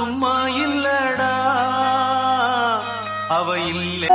சும்மா இல்லடா. அவ இல்லை.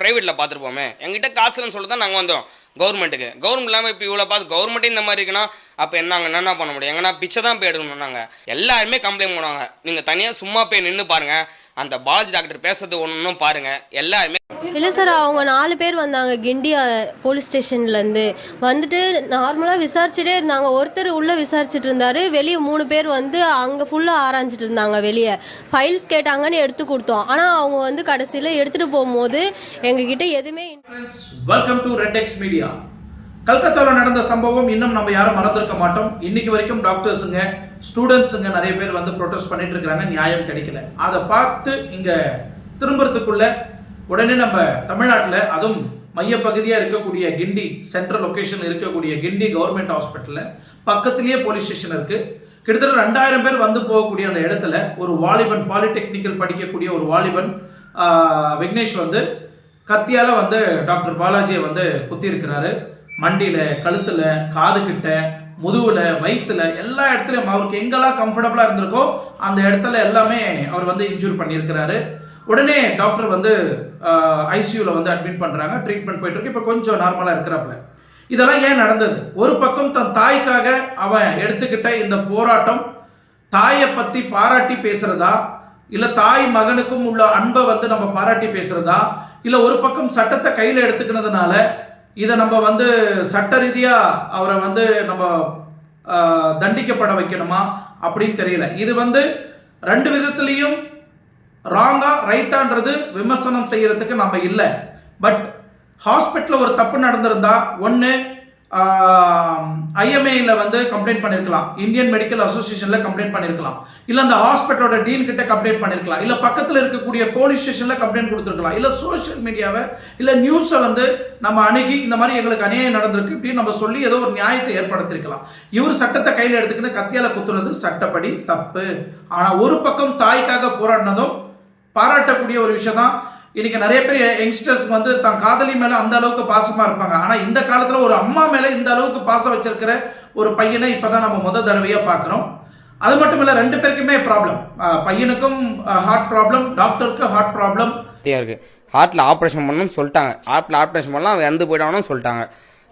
ப்ரைவேட்டில் பார்த்துருப்போமே. எங்கிட்ட காசுன்னு சொல்லிட்டு தான் நாங்கள் வந்தோம். கவர்மெண்ட்டுக்கு கவர்மெண்ட் இல்லாமல் இப்போ இவ்வளோ பார்த்து கவர்மெண்ட்டே இந்த மாதிரி இருக்குன்னா அப்போ என்ன என்ன பண்ண முடியும்? எங்கன்னா பிச்சை தான் போய் எடுக்கணும் நாங்கள் எல்லாருமே கம்ப்ளைண்ட் பண்ணுவாங்க. நீங்கள் தனியாக சும்மா போய் நின்று பாருங்கள் அந்த பாலாஜி டாக்டர் பேசுறது ஒன்றும் பாருங்கள் எல்லாருமே இல்லை சார் அவங்க நாலு பேர் வந்தாங்க கிண்டி போலீஸ் ஸ்டேஷன்லேருந்து வந்துட்டு நார்மலாக விசாரிச்சுட்டே இருந்தாங்க. ஒருத்தர் உள்ளே விசாரிச்சுட்டு இருந்தாரு. வெளியே மூணு பேர் வந்து அங்கே ஃபுல்லாக ஆராய்ஞ்சிட்டு இருந்தாங்க வெளியே. ஃபைல்ஸ் கேட்டாங்கன்னு எடுத்து கொடுத்தோம். ஆனால் அவங்க வந்து கடைசியில் எடுத்துகிட்டு போகும்போது எங்ககிட்ட எதுவுமே welcome to red X media கல்கத்தாவில் நடந்த சம்பவம் இன்னும் நம்ம யாரும் மறந்திருக்க மாட்டோம். இன்னைக்கு வரைக்கும் டாக்டர்ஸுங்க ஸ்டூடெண்ட்ஸுங்க நிறைய பேர் வந்து ப்ரொட்டஸ்ட் பண்ணிட்டு இருக்காங்க நியாயம் கிடைக்கல. அதை பார்த்து இங்கே திரும்புறதுக்குள்ள உடனே நம்ம தமிழ்நாட்டில் அதுவும் மையப்பகுதியாக இருக்கக்கூடிய கிண்டி சென்ட்ரல் லொக்கேஷன் இருக்கக்கூடிய கிண்டி கவர்மெண்ட் ஹாஸ்பிட்டலில் பக்கத்துலேயே போலீஸ் ஸ்டேஷன் இருக்குது கிட்டத்தட்ட ரெண்டாயிரம் பேர் வந்து போகக்கூடிய அந்த இடத்துல ஒரு வாலிபன் பாலிடெக்னிக்கல் படிக்கக்கூடிய ஒரு வாலிபன் விக்னேஷ் வந்து கத்தியால் வந்து டாக்டர் பாலாஜியை வந்து குத்தியிருக்கிறாரு. மண்டியில் கழுத்தில் காதுகிட்ட முதுவில் முதுகுல வயிற்றுல எல்லா இடத்துலையும் அவருக்கு எங்கெல்லாம் கம்ஃபர்டபுளாக இருந்திருக்கோ அந்த இடத்துல எல்லாமே அவர் வந்து இன்ஜூர் பண்ணியிருக்கிறாரு. உடனே டாக்டர் வந்து ஐசியூவில் வந்து அட்மிட் பண்ணுறாங்க ட்ரீட்மெண்ட் போயிட்டு இருக்கு. இப்போ கொஞ்சம் நார்மலாக இருக்கிறாப்புல. இதெல்லாம் ஏன் நடந்தது? ஒரு பக்கம் தன் தாய்க்காக அவன் எடுத்துக்கிட்ட இந்த போராட்டம் தாயை பற்றி பாராட்டி பேசுறதா? இல்லை தாய் மகனுக்கும் உள்ள அன்பை வந்து நம்ம பாராட்டி பேசுறதா? இல்லை ஒரு பக்கம் சட்டத்தை கையில் எடுத்துக்கினதுனால இதை நம்ம வந்து சட்ட ரீதியாக அவரை வந்து நம்ம தண்டிக்கப்பட வைக்கணுமா அப்படின்னு தெரியல. இது வந்து ரெண்டு விதத்துலேயும் ராங்கா ரைட்டான்றது விமர்சனம் செய்கிறதுக்கு நம்ம இல்லை. பட் ஹாஸ்பிட்டலில் ஒரு தப்பு நடந்திருந்தா ஒன்று ஐஎம்ஏயில் வந்து கம்ப்ளைண்ட் பண்ணியிருக்கலாம் இந்தியன் மெடிக்கல் அசோசியேஷனில் கம்ப்ளைண்ட் பண்ணியிருக்கலாம் இல்லை அந்த ஹாஸ்பிட்டலோட டீன் கிட்ட கம்ப்ளைண்ட் பண்ணியிருக்கலாம் இல்லை பக்கத்தில் இருக்கக்கூடிய போலீஸ் ஸ்டேஷனில் கம்ப்ளைண்ட் கொடுத்துருக்கலாம். இல்லை சோஷியல் மீடியாவை இல்லை நியூஸை வந்து நம்ம அணுகி இந்த மாதிரி எங்களுக்கு அநியாயம் நடந்திருக்கு இப்படின்னு நம்ம சொல்லி ஏதோ ஒரு நியாயத்தை ஏற்படுத்தியிருக்கலாம் இவர் சட்டத்தை கையில் எடுத்துக்கிட்டு கத்தியால் குத்துறது சட்டப்படி தப்பு. ஆனால் ஒரு பக்கம் தாய்க்காக போராடினதும் பாராட்டக்கூடிய ஒரு விஷயம் தான் இன்னைக்கு நிறைய பேர் யங்ஸ்டர்ஸ் வந்து தன் காதலி மேல அந்த அளவுக்கு பாசமா இருப்பாங்க. ஆனா இந்த காலத்துல ஒரு அம்மா மேல இந்த அளவுக்கு பாசம் வச்சிருக்கிற ஒரு பையனை இப்பதான் நம்ம முத தடவையா பார்க்குறோம். அது மட்டும் இல்ல ரெண்டு பேருக்குமே ப்ராப்ளம் பையனுக்கும் ஹார்ட் ப்ராப்ளம் டாக்டருக்கு ஹார்ட் ப்ராப்ளம் இருக்கு. ஹார்ட்டில் ஆப்ரேஷன் பண்ணணும்னு சொல்லிட்டாங்க. ஹார்ட்டில் ஆப்ரேஷன் பண்ணலாம் அவன் இறந்து போயிட்டானும் சொல்லிட்டாங்க.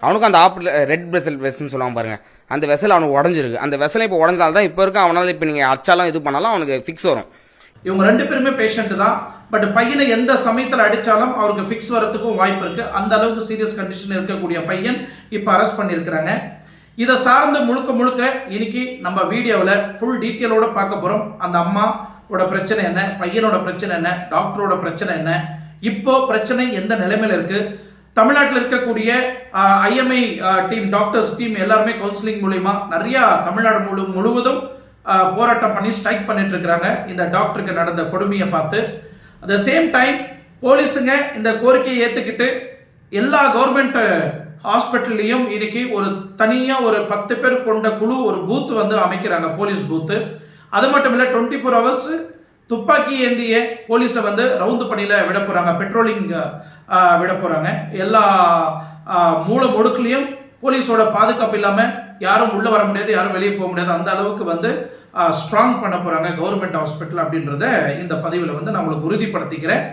அவனுக்கும் அந்த ஆப்ரே ரெட் வெசல் வெசல்னு சொல்லுவாங்க பாருங்க. அந்த வெசல் அவனுக்கு உடஞ்சிருக்கு. அந்த வெசலை இப்போ உடஞ்சால தான் இப்போ இருக்க அவனால இப்போ நீங்கள் அச்சாலாம் இது பண்ணாலும் அவனுக்கு ஃபிக்ஸ் வரும். இவங்க ரெண்டு பேருமே பேஷண்ட் தான். பட் பையனை எந்த சமயத்தில் அடித்தாலும் அவருக்கு ஃபிக்ஸ் வரத்துக்கும் வாய்ப்பு இருக்குது அந்த அளவுக்கு சீரியஸ் கண்டிஷன் இருக்கக்கூடிய பையன் இப்போ அரெஸ்ட் பண்ணியிருக்கிறாங்க. இதை சார்ந்து முழுக்க முழுக்க இன்னைக்கு நம்ம வீடியோவில் ஃபுல் டீட்டெயிலோடு பார்க்க போகிறோம் அந்த அம்மாவோட பிரச்சனை என்ன? பையனோட பிரச்சனை என்ன? டாக்டரோட பிரச்சனை என்ன? இப்போ பிரச்சனை எந்த நிலைமையில இருக்குது தமிழ்நாட்டில் இருக்கக்கூடிய ஐஎம்ஐ டீம் டாக்டர்ஸ் டீம் எல்லாருமே கவுன்சிலிங் மூலிமா நிறையா தமிழ்நாடு முழு முழுவதும் போராட்டம் பண்ணி ஸ்ட்ரைக் பண்ணிட்டு இருக்கிறாங்க. இந்த டாக்டருக்கு நடந்த கொடுமையை பார்த்து அட் த சேம் டைம் போலீஸுங்க இந்த கோரிக்கையை ஏற்றுக்கிட்டு எல்லா கவர்மெண்ட் ஹாஸ்பிட்டல்லையும் uh, இன்னைக்கு ஒரு தனியாக ஒரு பத்து பேர் கொண்ட குழு ஒரு பூத்து வந்து அமைக்கிறாங்க போலீஸ் பூத்து அது மட்டும் இல்லை டுவெண்ட்டி ஃபோர் ஹவர்ஸ் துப்பாக்கி ஏந்திய போலீஸை வந்து ரவுந்து பணியில் விட போகிறாங்க பெட்ரோலிங் uh, uh, விட போகிறாங்க எல்லா மூளை மூல முடுக்குலையும் போலீஸோட பாதுகாப்பு இல்லாமல் யாரும் உள்ளே வர முடியாது யாரும் வெளியே போக முடியாது. அந்த அளவுக்கு வந்து ஸ்ட்ராங் பண்ண போகிறாங்க கவர்மெண்ட் ஹாஸ்பிட்டல் அப்படின்றத இந்த பதிவில் வந்து நான் உங்களுக்கு உறுதிப்படுத்திக்கிறேன்.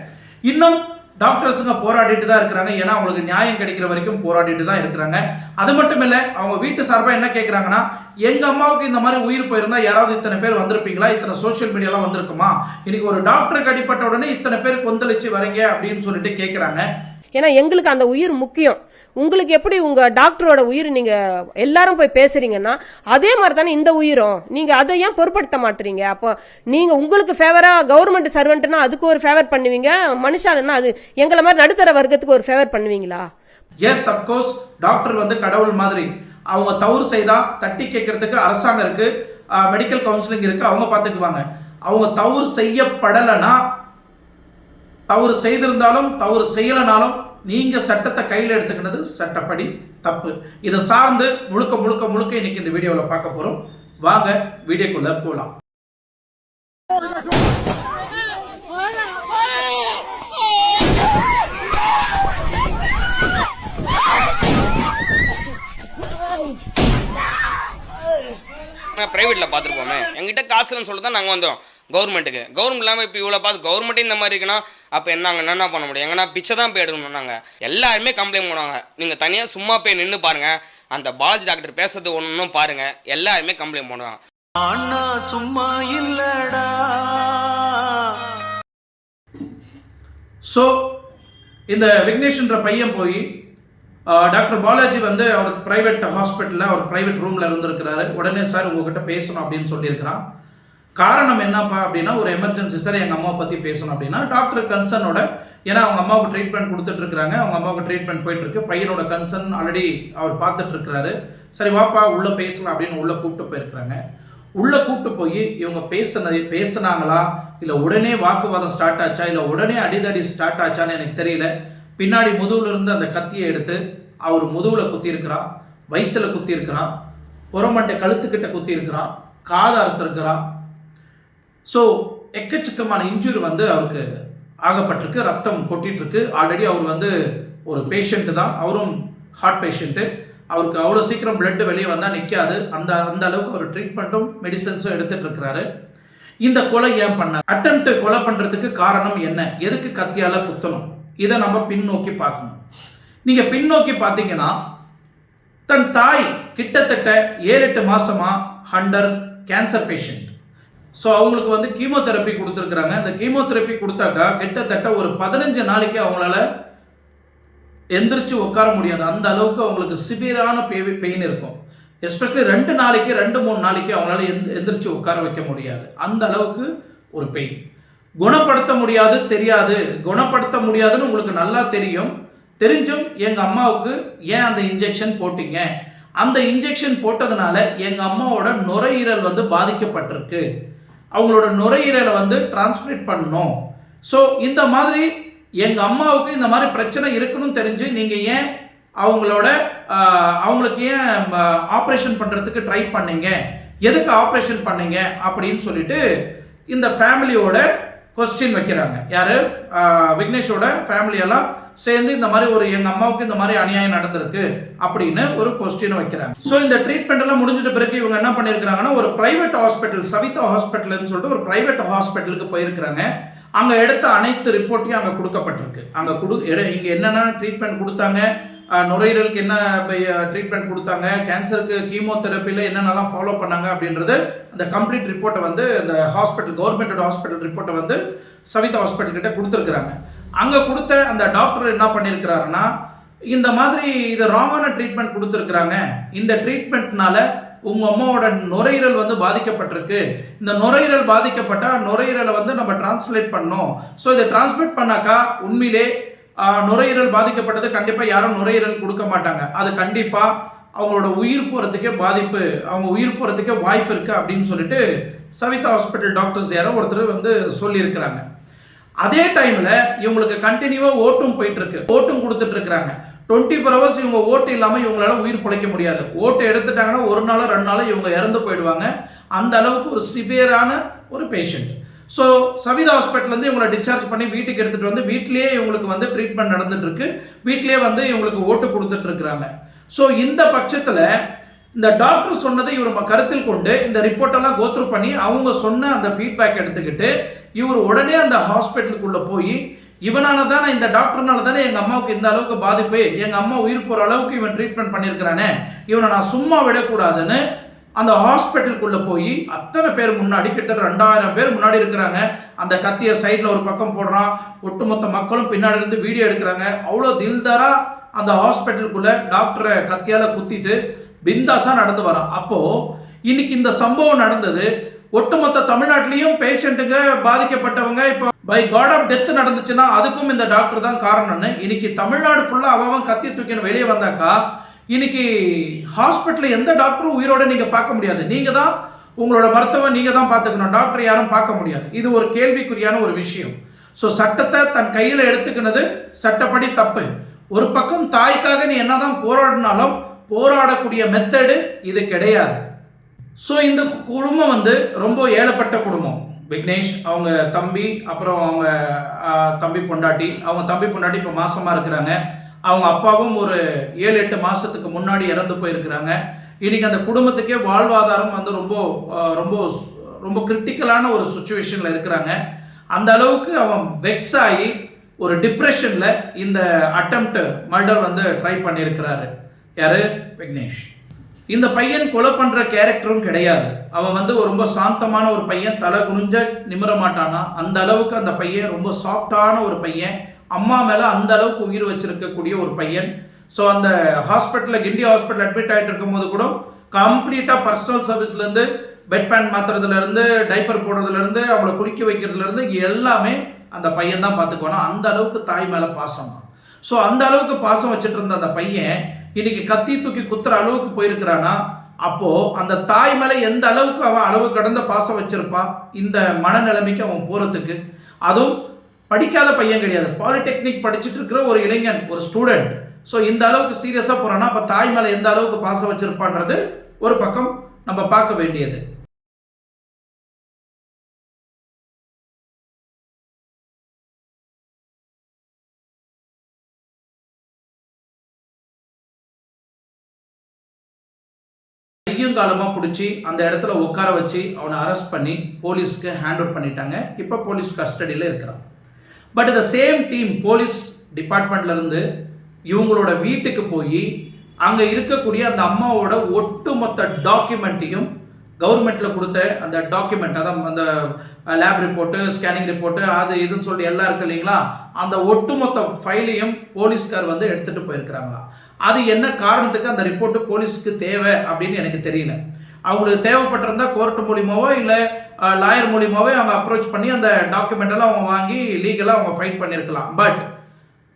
இன்னும் டாக்டர்ஸுங்க போராடிட்டு தான் இருக்கிறாங்க. ஏன்னா அவங்களுக்கு நியாயம் கிடைக்கிற வரைக்கும் போராடிட்டு தான் இருக்கிறாங்க. அது மட்டும் இல்லை அவங்க வீட்டு சார்பாக என்ன கேட்குறாங்கன்னா எங்கள் அம்மாவுக்கு இந்த மாதிரி உயிர் போயிருந்தா யாராவது இத்தனை பேர் வந்திருப்பீங்களா? இத்தனை சோஷியல் மீடியாலாம் வந்திருக்குமா? இன்னைக்கு ஒரு டாக்டருக்கு அடிப்பட்ட உடனே இத்தனை பேர் கொந்தளிச்சு வரீங்க அப்படின்னு சொல்லிட்டு கேட்குறாங்க ஏன்னா எங்களுக்கு அந்த உயிர் முக்கியம். உங்களுக்கு எப்படி உங்க டாக்டரோட உயிர் நீங்க எல்லாரும் போய் பேசுறீங்கன்னா அதே மாதிரி தானே இந்த உயிரும். நீங்க அதை ஏன் பொருட்படுத்த மாட்டீங்க? அப்போ நீங்க உங்களுக்கு ஃபேவரா கவர்மெண்ட் சர்வெண்ட்னா அதுக்கு ஒரு ஃபேவர் பண்ணுவீங்க மனுஷாலுன்னா அது எங்களை மாதிரி நடுத்தர வர்க்கத்துக்கு ஒரு ஃபேவர் பண்ணுவீங்களா? எஸ் அப்கோர்ஸ் டாக்டர் வந்து கடவுள் மாதிரி. அவங்க தவறு செய்தா தட்டி கேட்கறதுக்கு அரசாங்கம் இருக்கு மெடிக்கல் கவுன்சிலிங் இருக்கு அவங்க பார்த்துக்குவாங்க அவங்க தவறு செய்யப்படலைன்னா தவறு செய்திருந்தாலும் தவறு செய்யலைனாலும் நீங்கள் சட்டத்தை கையில் எடுத்துக்கினது சட்டப்படி தப்பு. இதை சார்ந்து முழுக்க முழுக்க முழுக்க இன்னைக்கு இந்த வீடியோவில் பார்க்க போகிறோம் வாங்க வீடியோக்குள்ளே போகலாம் நான் பிரைவேட்டில் பார்த்துருப்போமே. எங்கிட்ட காசுன்னு சொல்லிட்டு தான் நாங்கள் வந்தோம். கவர்மெண்ட்டுக்கு. கவர்மெண்ட் இல்லாமல் இப்போ இவ்வளோ பார்த்து கவர்மெண்ட்டே இந்த மாதிரி இருக்குன்னா அப்போ என்ன நாங்கள் என்ன பண்ண முடியும்? எங்கன்னா பிச்சை தான் போய் எடுக்கணும் நாங்கள் எல்லாருமே கம்ப்ளைண்ட் பண்ணுவாங்க. நீங்கள் தனியாக சும்மா போய் நின்று பாருங்க. அந்த பாலாஜி டாக்டர் பேசுறது ஒன்றும் பாருங்க. எல்லாருமே கம்ப்ளைண்ட் பண்ணுவாங்க. அண்ணா சும்மா இல்லடா. ஸோ இந்த விக்னேஷ்ன்ற பையன் போய் டாக்டர் பாலாஜி வந்து அவர் ப்ரைவேட் ஹாஸ்பிட்டலில் அவர் ப்ரைவேட் ரூமில் இருந்திருக்கிறாரு. உடனே சார் உங்ககிட்ட பேசணும் அப்படின்னு சொல்லியிருக்கிறான். காரணம் என்னப்பா அப்படின்னா ஒரு எமர்ஜென்சி சார் எங்கள் அம்மாவை பற்றி பேசணும் அப்படின்னா டாக்டர் கன்சர்னோட ஏன்னா அவங்க அம்மாவுக்கு ட்ரீட்மெண்ட் கொடுத்துட்டு இருக்காங்க அவங்க அம்மாவுக்கு ட்ரீட்மெண்ட் போயிட்டு இருக்கு பையனோட கன்சர்ன் ஆல்ரெடி அவர் பார்த்துட்டு இருக்கிறாரு. சரி வாப்பா உள்ளே பேசலாம் அப்படின்னு உள்ளே கூப்பிட்டு போயிருக்கிறாங்க. உள்ளே கூப்பிட்டு போய் இவங்க பேசுனது பேசுனாங்களா? இல்லை உடனே வாக்குவாதம் ஸ்டார்ட் ஆச்சா? இல்லை உடனே அடிதடி ஸ்டார்ட் ஆச்சான்னு எனக்கு தெரியல. பின்னாடி முதுகுல இருந்து அந்த கத்தியை எடுத்து அவர் முதுவில் குத்தி வயிற்றில் வயிற்றுல புறமண்டை கழுத்துக்கிட்ட குத்தி இருக்கிறான் காதை அறுத்திருக்கிறான் ஸோ எக்கச்சக்கமான இன்ஜுரி வந்து அவருக்கு ஆகப்பட்டிருக்கு. ரத்தம் கொட்டிட்டுருக்கு. ஆல்ரெடி அவர் வந்து ஒரு பேஷண்ட்டு தான். அவரும் ஹார்ட் பேஷண்ட்டு அவருக்கு அவ்வளோ சீக்கிரம் பிளட்டு வெளியே வந்தால் நிற்காது அந்த அந்த அளவுக்கு அவர் ட்ரீட்மெண்ட்டும் மெடிசன்ஸும் எடுத்துகிட்டு இருக்கிறாரு இந்த கொலை ஏன் பண்ண அட்டம்ப்ட் கொலை பண்ணுறதுக்கு காரணம் என்ன? எதுக்கு கத்தியால் குத்தணும்? இதை நம்ம பின்னோக்கி பார்க்கணும். நீங்கள் பின்னோக்கி பார்த்தீங்கன்னா தன் தாய் கிட்டத்தட்ட ஏழு எட்டு மாதமாக ஹண்டர் கேன்சர் பேஷண்ட் ஸோ அவங்களுக்கு வந்து கீமோதெரப்பி கொடுத்துருக்குறாங்க. அந்த கீமோதெரப்பி கொடுத்தாக்கா கிட்டத்தட்ட ஒரு பதினஞ்சு நாளைக்கு அவங்களால எந்திரிச்சு உட்கார முடியாது. அந்த அளவுக்கு அவங்களுக்கு சிவியரான பெயின் இருக்கும். எஸ்பெஷலி ரெண்டு நாளைக்கு ரெண்டு மூணு நாளைக்கு அவங்களால எந்த எந்திரிச்சு உட்கார வைக்க முடியாது. அந்த அளவுக்கு ஒரு பெயின் குணப்படுத்த முடியாது தெரியாது. குணப்படுத்த முடியாதுன்னு உங்களுக்கு நல்லா தெரியும். தெரிஞ்சும் எங்கள் அம்மாவுக்கு ஏன் அந்த இன்ஜெக்ஷன் போட்டீங்க? அந்த இன்ஜெக்ஷன் போட்டதுனால எங்கள் அம்மாவோட நுரையீரல் வந்து பாதிக்கப்பட்டிருக்கு. அவங்களோட நுரையீரலை வந்து டிரான்ஸ்பிளேட் பண்ணணும். ஸோ இந்த மாதிரி எங்கள் அம்மாவுக்கு இந்த மாதிரி பிரச்சனை இருக்குன்னு தெரிஞ்சு நீங்கள் ஏன் அவங்களோட அவங்களுக்கு ஏன் ஆப்ரேஷன் பண்ணுறதுக்கு ட்ரை பண்ணீங்க? எதுக்கு ஆப்ரேஷன் பண்ணீங்க? அப்படின்னு சொல்லிட்டு இந்த ஃபேமிலியோட கொஸ்டின் வைக்கிறாங்க. யார்? விக்னேஷோட ஃபேமிலியெல்லாம் சேர்ந்து இந்த மாதிரி ஒரு எங்கள் அம்மாவுக்கு இந்த மாதிரி அநியாயம் நடந்திருக்கு அப்படின்னு ஒரு கொஸ்டின் வைக்கிறாங்க. ஸோ இந்த ட்ரீட்மெண்ட் எல்லாம் முடிஞ்சிட்ட பிறகு இவங்க என்ன பண்ணியிருக்கிறாங்கன்னா ஒரு பிரைவேட் ஹாஸ்பிட்டல் சவிதா ஹாஸ்பிட்டல்னு சொல்லிட்டு ஒரு பிரைவேட் ஹாஸ்பிட்டலுக்கு போயிருக்கிறாங்க. அங்கே எடுத்த அனைத்து ரிப்போர்ட்டையும் அங்கே கொடுக்கப்பட்டிருக்கு. அங்கே கொடு எட- இங்கே என்னென்ன ட்ரீட்மெண்ட் கொடுத்தாங்க நுரையீரலுக்கு என்ன ட்ரீட்மெண்ட் கொடுத்தாங்க கேன்சருக்கு கீமோதெரப்பியில் என்னென்னலாம் ஃபாலோ பண்ணாங்க அப்படின்றது அந்த கம்ப்ளீட் ரிப்போர்ட்டை வந்து இந்த ஹாஸ்பிட்டல் கவர்மெண்ட் ஹாஸ்பிட்டல் ரிப்போர்ட்டை வந்து சவிதா ஹாஸ்பிட்டல் கிட்ட கொடுத்துருக்குறாங்க. அங்கே கொடுத்த அந்த டாக்டர் என்ன பண்ணியிருக்கிறாருன்னா இந்த மாதிரி இது ராங்கான ட்ரீட்மெண்ட் கொடுத்துருக்குறாங்க. இந்த ட்ரீட்மெண்ட்னால உங்கள் அம்மாவோட நுரையீரல் வந்து பாதிக்கப்பட்டிருக்கு. இந்த நுரையீரல் பாதிக்கப்பட்டா நுரையீரலை வந்து நம்ம டிரான்ஸ்லேட் பண்ணோம் ஸோ இதை டிரான்ஸ்லேட் பண்ணாக்கா உண்மையிலே நுரையீரல் பாதிக்கப்பட்டது கண்டிப்பாக யாரும் நுரையீரல் கொடுக்க மாட்டாங்க. அது கண்டிப்பாக அவங்களோட உயிர் போகிறதுக்கே பாதிப்பு அவங்க உயிர் போகிறதுக்கே வாய்ப்பு இருக்குது அப்படின்னு சொல்லிட்டு சவிதா ஹாஸ்பிட்டல் டாக்டர்ஸ் யாரோ ஒருத்தர் வந்து சொல்லியிருக்கிறாங்க. அதே டைமில் இவங்களுக்கு கண்டினியூவாக ஓட்டும் போயிட்டு இருக்கு ஓட்டும் கொடுத்துட்டு இருக்கிறாங்க டுவெண்ட்டி ஃபோர் ஹவர்ஸ் இவங்க ஓட்டு இல்லாமல் இவங்களால உயிர் பிழைக்க முடியாது. ஓட்டு எடுத்துட்டாங்கன்னா ஒரு நாளோ ரெண்டு நாளோ இவங்க இறந்து போயிடுவாங்க. அந்த அளவுக்கு ஒரு சிவியரான ஒரு பேஷண்ட் ஸோ சவிதா ஹாஸ்பிட்டல்லேருந்து இவங்களை டிஸ்சார்ஜ் பண்ணி வீட்டுக்கு எடுத்துகிட்டு வந்து வீட்டிலேயே இவங்களுக்கு வந்து ட்ரீட்மெண்ட் நடந்துட்டு இருக்கு வீட்டிலேயே வந்து இவங்களுக்கு ஓட்டு கொடுத்துட்டு இருக்கிறாங்க ஸோ இந்த பட்சத்தில் இந்த டாக்டர் சொன்னதை இவர் நம்ம கருத்தில் கொண்டு இந்த ரிப்போர்ட்டெல்லாம் கோத்ரூ பண்ணி அவங்க சொன்ன அந்த ஃபீட்பேக் எடுத்துக்கிட்டு இவர் உடனே அந்த ஹாஸ்பிட்டலுக்குள்ளே போய் இவனால தானே இந்த டாக்டர்னால தானே எங்கள் அம்மாவுக்கு இந்த அளவுக்கு பாதிப்பு எங்கள் அம்மா உயிர் போகிற அளவுக்கு இவன் ட்ரீட்மெண்ட் பண்ணியிருக்கிறானே இவனை நான் சும்மா விடக்கூடாதுன்னு அந்த ஹாஸ்பிட்டலுக்குள்ளே போய் அத்தனை பேர் முன்னாடி கிட்டத்தட்ட ரெண்டாயிரம் பேர் முன்னாடி இருக்கிறாங்க. அந்த கத்தியை சைடில் ஒரு பக்கம் போடுறான். ஒட்டுமொத்த மக்களும் பின்னாடி இருந்து வீடியோ எடுக்கிறாங்க. அவ்வளோ தில்தாராக அந்த ஹாஸ்பிட்டலுக்குள்ளே டாக்டரை கத்தியால் குத்திட்டு பிந்தாஸாக நடந்து வரான். அப்போது இன்னைக்கு இந்த சம்பவம் நடந்தது. ஒட்டுமொத்த தமிழ்நாட்டிலையும் பேஷண்ட்டுங்க பாதிக்கப்பட்டவங்க இப்போ பை காட் ஆஃப் டெத் நடந்துச்சுன்னா அதுக்கும் இந்த டாக்டர் தான் காரணம்னு. இன்னைக்கு தமிழ்நாடு ஃபுல்லாக அவன் கத்தி தூக்கின்னு வெளியே வந்தாக்கா இன்னைக்கு ஹாஸ்பிட்டலில் எந்த டாக்டரும் உயிரோட நீங்கள் பார்க்க முடியாது. நீங்கள் தான் உங்களோட மருத்துவம் நீங்கள் தான் பார்த்துக்கணும். டாக்டர் யாரும் பார்க்க முடியாது. இது ஒரு கேள்விக்குறியான ஒரு விஷயம். ஸோ சட்டத்தை தன் கையில் எடுத்துக்கினது சட்டப்படி தப்பு. ஒரு பக்கம் தாய்க்காக நீ என்னதான் போராடினாலும் போராடக்கூடிய மெத்தடு இது கிடையாது. ஸோ இந்த குடும்பம் வந்து ரொம்ப ஏழப்பட்ட குடும்பம். விக்னேஷ் அவங்க தம்பி அப்புறம் அவங்க தம்பி பொண்டாட்டி. அவங்க தம்பி பொண்டாட்டி இப்போ மாசமாக இருக்கிறாங்க. அவங்க அப்பாவும் ஒரு ஏழு எட்டு மாதத்துக்கு முன்னாடி இறந்து போயிருக்கிறாங்க. இன்றைக்கி அந்த குடும்பத்துக்கே வாழ்வாதாரம் வந்து ரொம்ப ரொம்ப ரொம்ப கிரிட்டிக்கலான ஒரு சுச்சுவேஷனில் இருக்கிறாங்க. அந்த அளவுக்கு அவன் வெக்ஸ் ஆகி ஒரு டிப்ரெஷனில் இந்த அட்டம்ப்ட் மர்டர் வந்து ட்ரை பண்ணியிருக்கிறாரு. யாரு? விக்னேஷ். இந்த பையன் கொலை பண்ற கேரக்டரும் கிடையாது. அவன் வந்து ரொம்ப சாந்தமான ஒரு பையன் தலை குனிஞ்ச நிமிர மாட்டானா? அந்த அளவுக்கு அந்த பையன் ரொம்ப சாஃப்டான ஒரு பையன். அம்மா மேல அந்த அளவுக்கு உயிர் வச்சிருக்கக்கூடிய ஒரு பையன். ஸோ அந்த ஹாஸ்பிட்டலில் கிண்டி ஹாஸ்பிட்டல் அட்மிட் ஆகிட்டு இருக்கும்போது கூட கம்ப்ளீட்டாக பர்சனல் சர்வீஸ்லேருந்து பெட் பேண்ட் மாத்துறதுலேருந்து டைப்பர் போடுறதுலேருந்து அவளை குளிக்க வைக்கிறதுலேருந்து எல்லாமே அந்த பையன் தான் பார்த்துக்கணும் அந்த அளவுக்கு தாய் மேலே பாசம். ஸோ அந்த அளவுக்கு பாசம் வச்சுட்டு இருந்த அந்த பையன் இன்னைக்கு கத்தி தூக்கி குத்துற அளவுக்கு போயிருக்கிறானா? அப்போ அந்த தாய் மேலே எந்த அளவுக்கு அவன் அளவு கடந்த பாசம் வச்சிருப்பான் இந்த மனநிலைமைக்கு அவன் போறதுக்கு. அதுவும் படிக்காத பையன் கிடையாது. பாலிடெக்னிக் படிச்சுட்டு இருக்கிற ஒரு இளைஞன் ஒரு ஸ்டூடெண்ட் ஸோ இந்த அளவுக்கு சீரியஸாக போகிறான்னா அப்போ தாய் மேலே எந்த அளவுக்கு பாசம் வச்சிருப்பான்றது ஒரு பக்கம் நம்ம பார்க்க வேண்டியது. கையும் காலமாக பிடிச்சி அந்த இடத்துல உட்கார வச்சு அவனை அரெஸ்ட் பண்ணி போலீஸ்க்கு ஹேண்ட் அவுட் பண்ணிட்டாங்க. இப்போ போலீஸ் கஸ்டடியில் இருக்கிறான். பட் இந்த சேம் டீம் போலீஸ் டிபார்ட்மெண்ட்லேருந்து இவங்களோட வீட்டுக்கு போய் அங்கே இருக்கக்கூடிய அந்த அம்மாவோட ஒட்டுமொத்த டாக்குமெண்ட்டையும் கவர்மெண்ட்டில் கொடுத்த அந்த டாக்குமெண்ட் அதான் அந்த லேப் ரிப்போர்ட்டு ஸ்கேனிங் ரிப்போர்ட்டு அது இதுன்னு சொல்லிட்டு எல்லாம் இருக்கு இல்லைங்களா? அந்த ஒட்டுமொத்த ஃபைலையும் போலீஸ்கார் வந்து எடுத்துகிட்டு போயிருக்கிறாங்களா? அது என்ன காரணத்துக்கு அந்த ரிப்போர்ட்டு போலீஸ்க்கு தேவை அப்படின்னு எனக்கு தெரியல. அவங்களுக்கு தேவைப்பட்டிருந்தா கோர்ட் மூலியமாவோ இல்லை லாயர் மூலியமாவோ அவங்க அப்ரோச் பண்ணி அந்த டாக்குமெண்டெல்லாம் அவங்க வாங்கி லீகலாக அவங்க ஃபைட் பண்ணியிருக்கலாம் பட்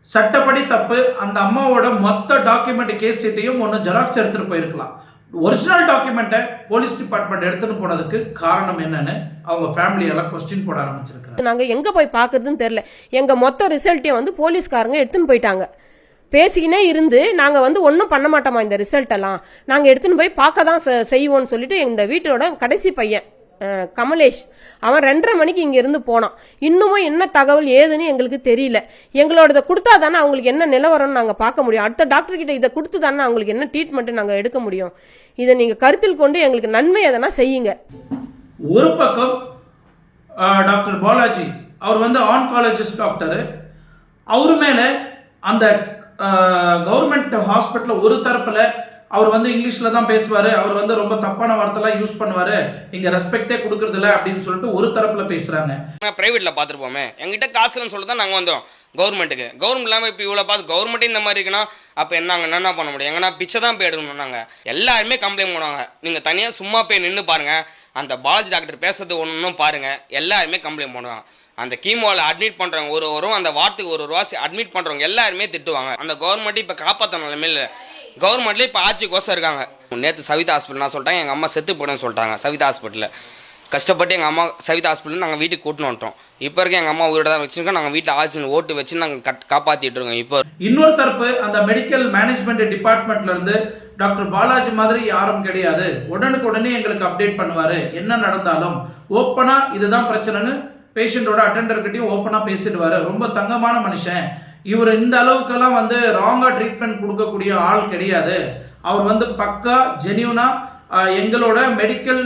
சட்டப்படி தப்பு அந்த அம்மாவோட மொத்த டாக்குமெண்ட் கேஸ் சீட்டையும் ஒன்று ஜெராக்ஸ் எடுத்துகிட்டு போயிருக்கலாம். ஒரிஜினல் டாக்குமெண்ட்டை போலீஸ் டிபார்ட்மெண்ட் எடுத்துகிட்டு போனதுக்கு காரணம் என்னன்னு அவங்க ஃபேமிலியெல்லாம் கொஸ்டின் போட ஆரம்பிச்சிருக்காங்க நாங்கள் எங்கே போய் பார்க்குறதுன்னு தெரியல. எங்கள் மொத்த ரிசல்ட்டையும் வந்து போலீஸ்காரங்க எடுத்துன்னு போயிட்டாங்க. பேசிக்கினே இருந்து நாங்கள் வந்து ஒன்றும் பண்ண மாட்டோமா இந்த ரிசல்ட் எல்லாம்? எடுத்துன்னு போய் பார்க்க தான் செ- செய்வோம்னு சொல்லிட்டு இந்த வீட்டோட கடைசி பையன் கமலேஷ். அவன் ரெண்டரை மணிக்கு இங்க இருந்து போனான். இன்னுமும் என்ன தகவல் ஏதுன்னு எங்களுக்கு தெரியல. எங்களோட கொடுத்தா தானே அவங்களுக்கு என்ன நிலவரம்னு நாங்கள் பார்க்க முடியும். அடுத்த டாக்டர் கிட்ட இதை கொடுத்து தானே அவங்களுக்கு என்ன ட்ரீட்மெண்ட் நாங்கள் எடுக்க முடியும். இதை நீங்க கருத்தில் கொண்டு எங்களுக்கு நன்மை எதனா செய்யுங்க. ஒரு பக்கம் டாக்டர் பாலாஜி அவர் வந்து ஆன்காலஜிஸ்ட் டாக்டர் அவர் மேலே அந்த கவர்மெண்ட் ஹாஸ்பிட்டலில் ஒரு தரப்பில் அவர் வந்து இங்கிலீஷில் தான் பேசுவார். அவர் வந்து ரொம்ப தப்பான வார்த்தைலாம் யூஸ் பண்ணுவார். இங்கே ரெஸ்பெக்டே கொடுக்கறதில்ல அப்படின்னு சொல்லிட்டு ஒரு தரப்பில் பேசுகிறாங்க நான் ப்ரைவேட்டில் பார்த்துருப்போமே. எங்கிட்ட காசுன்னு சொல்லிட்டு தான் நாங்கள் வந்தோம். கவர்மெண்ட்டுக்கு கவர்மெண்ட் இல்லாமல் இப்போ இவ்வளோ பார்த்து கவர்மெண்ட்டே இந்த மாதிரி இருக்குன்னா அப்போ என்ன அங்கே என்ன பண்ண முடியும்? எங்கன்னா பிச்சை தான் போய் எடுக்கணும் நாங்கள் எல்லாருமே கம்ப்ளைண்ட் பண்ணுவாங்க. நீங்கள் தனியாக சும்மா போய் நின்று பாருங்கள் அந்த பாலாஜி டாக்டர் பேசுறது ஒன்றும் பாருங்கள் எல்லாருமே கம்ப்ளைண்ட் பண்ணுவாங்க. அந்த கீமோவில் அட்மிட் பண்ணுறவங்க ஒரு வரும் அந்த வார்டுக்கு ஒரு ரூபா அட்மிட் பண்ணுறவங்க எல்லாருமே திட்டுவாங்க. அந்த கவர்மெண்ட் இப்போ காப்பாற்ற நிலைமையில் கவர்மெண்ட்லேயே இப்போ ஆட்சிக்கோசம் இருக்காங்க. நேற்று சவிதா ஹாஸ்பிட்டல் நான் சொல்லிட்டாங்க எங்கள் அம்மா செத்து போடுன்னு சொல்லிட்டாங்க சவிதா ஹாஸ்பிட்டலில் கஷ்டப்பட்டு எங்கள் அம்மா சவிதா ஹாஸ்பிட்டல் நாங்கள் வீட்டுக்கு கூட்டின்னு வந்துட்டோம். இப்போ இருக்க எங்கள் அம்மா உயிரோட தான் வச்சுருக்கோம். நாங்கள் வீட்டில் ஆக்சிஜன் ஓட்டு வச்சு நாங்கள் கட் காப்பாற்றிட்டு இருக்கோம். இப்போ இன்னொரு தரப்பு அந்த மெடிக்கல் மேனேஜ்மெண்ட் டிபார்ட்மெண்ட்லேருந்து டாக்டர் பாலாஜி மாதிரி யாரும் கிடையாது. உடனுக்கு உடனே எங்களுக்கு அப்டேட் பண்ணுவார். என்ன நடந்தாலும். ஓப்பனாக இதுதான் பிரச்சனைன்னு பேஷண்ட்டோட அட்டெண்டர்கிட்டையும் ஓப்பனாக பேசிடுவார் ரொம்ப தங்கமான மனுஷன். இவர் இந்த அளவுக்கெல்லாம் வந்து ராங்காக ட்ரீட்மெண்ட் கொடுக்கக்கூடிய ஆள் கிடையாது. அவர் வந்து பக்கா ஜெனியூனாக எங்களோட மெடிக்கல்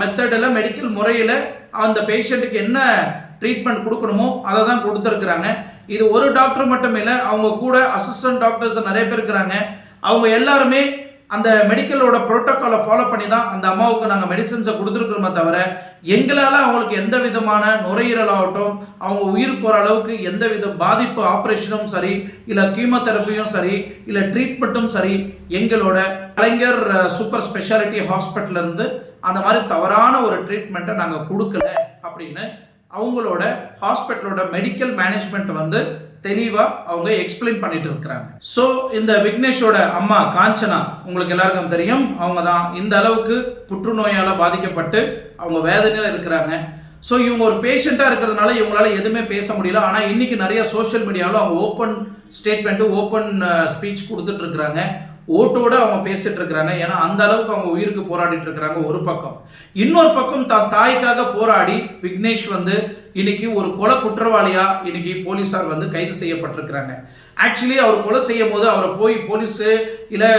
மெத்தடில் மெடிக்கல் முறையில் அந்த பேஷண்ட்டுக்கு என்ன ட்ரீட்மெண்ட் கொடுக்கணுமோ அதை தான் கொடுத்துருக்குறாங்க. இது ஒரு டாக்டர் மட்டும் இல்லை அவங்க கூட அசிஸ்டன்ட் டாக்டர்ஸ் நிறைய பேர் இருக்கிறாங்க. அவங்க எல்லாருமே அந்த மெடிக்கலோட ப்ரோட்டோக்காலை ஃபாலோ பண்ணி தான் அந்த அம்மாவுக்கு நாங்கள் மெடிசன்ஸை கொடுத்துருக்குறோமே தவிர எங்களால் அவங்களுக்கு எந்த விதமான நுரையீரல் ஆகட்டும் அவங்க உயிர் போகிற அளவுக்கு எந்த வித பாதிப்பு ஆப்ரேஷனும் சரி இல்லை கீமோதெரப்பியும் சரி இல்லை ட்ரீட்மெண்ட்டும் சரி எங்களோட கலைஞர் சூப்பர் ஸ்பெஷாலிட்டி ஹாஸ்பிட்டல்லேருந்து அந்த மாதிரி தவறான ஒரு ட்ரீட்மெண்ட்டை நாங்கள் கொடுக்கல அப்படின்னு அவங்களோட ஹாஸ்பிட்டலோட மெடிக்கல் மேனேஜ்மெண்ட் வந்து தெளிவாக அவங்க எக்ஸ்பிளைன் பண்ணிட்டு இருக்கிறாங்க. ஸோ இந்த விக்னேஷோட அம்மா காஞ்சனா உங்களுக்கு எல்லாருக்கும் தெரியும். அவங்க தான் இந்த அளவுக்கு புற்றுநோயால் பாதிக்கப்பட்டு அவங்க வேதனையில் இருக்கிறாங்க. ஸோ இவங்க ஒரு பேஷண்ட்டாக இருக்கிறதுனால இவங்களால எதுவுமே பேச முடியல. ஆனால் இன்னைக்கு நிறைய சோஷியல் மீடியாவில் அவங்க ஓப்பன் ஸ்டேட்மெண்ட்டு ஓப்பன் ஸ்பீச் கொடுத்துட்டு இருக்கிறாங்க. ஓட்டோட அவங்க பேசிட்டு இருக்கிறாங்க. ஏன்னா அந்த அளவுக்கு அவங்க உயிருக்கு போராடிட்டு இருக்கிறாங்க ஒரு பக்கம். இன்னொரு பக்கம் தான் தாய்க்காக போராடி விக்னேஷ் வந்து இன்னைக்கு ஒரு கொலை குற்றவாளியா இன்னைக்கு போலீஸார் வந்து கைது செய்யப்பட்டிருக்கிறாங்க. ஆக்சுவலி அவர் கொலை செய்யும் போது அவரை போய் போலீஸு இல்லை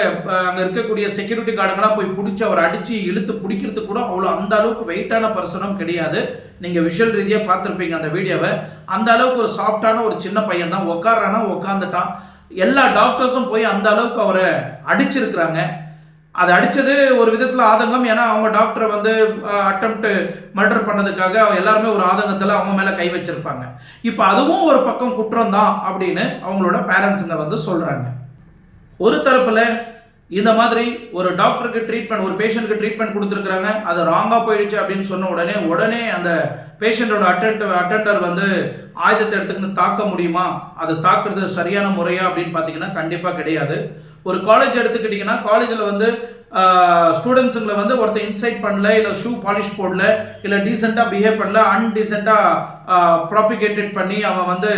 அங்கே இருக்கக்கூடிய செக்யூரிட்டி கார்டுங்களாம் போய் பிடிச்சி அவரை அடித்து இழுத்து பிடிக்கிறது கூட அவ்வளோ அந்த அளவுக்கு வெயிட்டான பர்சனும் கிடையாது. நீங்கள் விஷுவல் ரீதியாக பார்த்துருப்பீங்க அந்த வீடியோவை. அந்த அளவுக்கு ஒரு சாஃப்டான ஒரு சின்ன பையன் தான் உட்காரானா உட்காந்துட்டான் எல்லா டாக்டர்ஸும் போய் அந்த அளவுக்கு அவரை அடிச்சிருக்கிறாங்க. அது அடித்தது ஒரு விதத்தில் ஆதங்கம். ஏன்னா அவங்க டாக்டரை வந்து அட்டம்ப்ட் மர்டர் பண்ணதுக்காக அவங்க எல்லாருமே ஒரு ஆதங்கத்தில் அவங்க மேலே கை வச்சிருப்பாங்க. இப்போ அதுவும் ஒரு பக்கம் குற்றம் தான் அப்படின்னு அவங்களோட பேரண்ட்ஸுங்க வந்து சொல்கிறாங்க ஒரு தரப்பில் இந்த மாதிரி ஒரு டாக்டருக்கு ட்ரீட்மெண்ட் ஒரு பேஷண்ட்டுக்கு ட்ரீட்மெண்ட் கொடுத்துருக்குறாங்க. அது ராங்காக போயிடுச்சு அப்படின்னு சொன்ன உடனே உடனே அந்த பேஷண்ட்டோட அட்டென்ட் அட்டெண்டர் வந்து ஆயுதத்தை எடுத்துக்கிட்டு தாக்க முடியுமா? அது தாக்குறது சரியான முறையா அப்படின்னு பார்த்தீங்கன்னா கண்டிப்பாக கிடையாது. ஒரு காலேஜ் எடுத்துக்கிட்டிங்கன்னா காலேஜில் வந்து ஸ்டூடெண்ட்ஸுங்களை வந்து ஒருத்தர் இன்சைட் பண்ணல இல்லை ஷூ பாலிஷ் போடல இல்லை டீசெண்டாக பிஹேவ் பண்ணல அன்டீசெண்டாக ப்ராபிகேட்டட் பண்ணி அவன் வந்து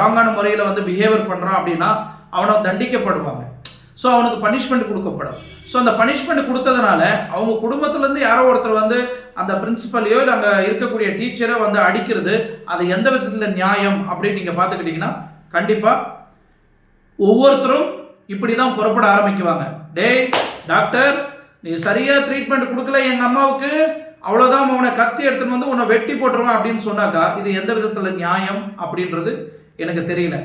ராங்கான முறையில் வந்து பிஹேவியர் பண்ணுறான் அப்படின்னா அவனை தண்டிக்கப்படுவாங்க. ஸோ அவனுக்கு பனிஷ்மெண்ட் கொடுக்கப்படும். ஸோ அந்த பனிஷ்மெண்ட் கொடுத்ததுனால அவங்க குடும்பத்துலேருந்து யாரோ ஒருத்தர் வந்து அந்த பிரின்சிபலையோ இல்லை அங்கே இருக்கக்கூடிய டீச்சரை வந்து அடிக்கிறது அது எந்த விதத்தில் நியாயம் அப்படின்னு நீங்கள் பார்த்துக்கிட்டிங்கன்னா கண்டிப்பாக ஒவ்வொருத்தரும் இப்படி தான் புறப்பட ஆரம்பிக்குவாங்க. டேய் டாக்டர் நீ சரியாக ட்ரீட்மெண்ட் கொடுக்கல எங்கள் அம்மாவுக்கு அவ்வளோதான் உன்னை கத்தி எடுத்துன்னு வந்து உன்னை வெட்டி போட்டுருவேன் அப்படின்னு சொன்னாக்கா இது எந்த விதத்தில் நியாயம் அப்படின்றது எனக்கு தெரியல.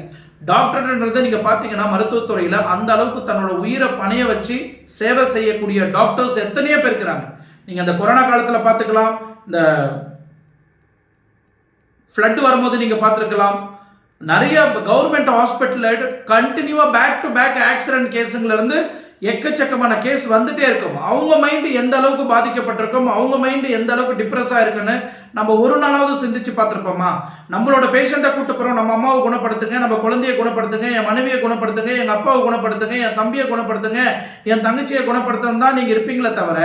டாக்டர்ன்றதை நீங்கள் பார்த்தீங்கன்னா மருத்துவத்துறையில் அந்த அளவுக்கு தன்னோட உயிரை பணைய வச்சு சேவை செய்யக்கூடிய டாக்டர்ஸ் எத்தனையோ பேர் இருக்கிறாங்க. நீங்கள் அந்த கொரோனா காலத்தில் பார்த்துக்கலாம். இந்த ஃப்ளட் வரும்போது நீங்கள் பார்த்துருக்கலாம். நிறைய கவர்மெண்ட் ஹாஸ்பிட்டலில் கண்டினியூவாக பேக் டு பேக் ஆக்சிடென்ட் கேஸுங்கலேருந்து எக்கச்சக்கமான கேஸ் வந்துட்டே இருக்கும். அவங்க மைண்டு எந்த அளவுக்கு பாதிக்கப்பட்டிருக்கும் அவங்க மைண்டு எந்த அளவுக்கு டிப்ரெஸ் இருக்குன்னு நம்ம ஒரு நாளாவது சிந்திச்சு பார்த்துருப்போமா? நம்மளோட பேஷண்ட்டை கூட்டு போகிறோம் நம்ம அம்மாவை குணப்படுத்துங்க நம்ம குழந்தையை குணப்படுத்துங்க என் மனைவியை குணப்படுத்துங்க எங்கள் அப்பாவை குணப்படுத்துங்க என் தம்பியை குணப்படுத்துங்க என் தங்கச்சியை குணப்படுத்துன்னு தான் நீங்கள் இருப்பீங்களே தவிர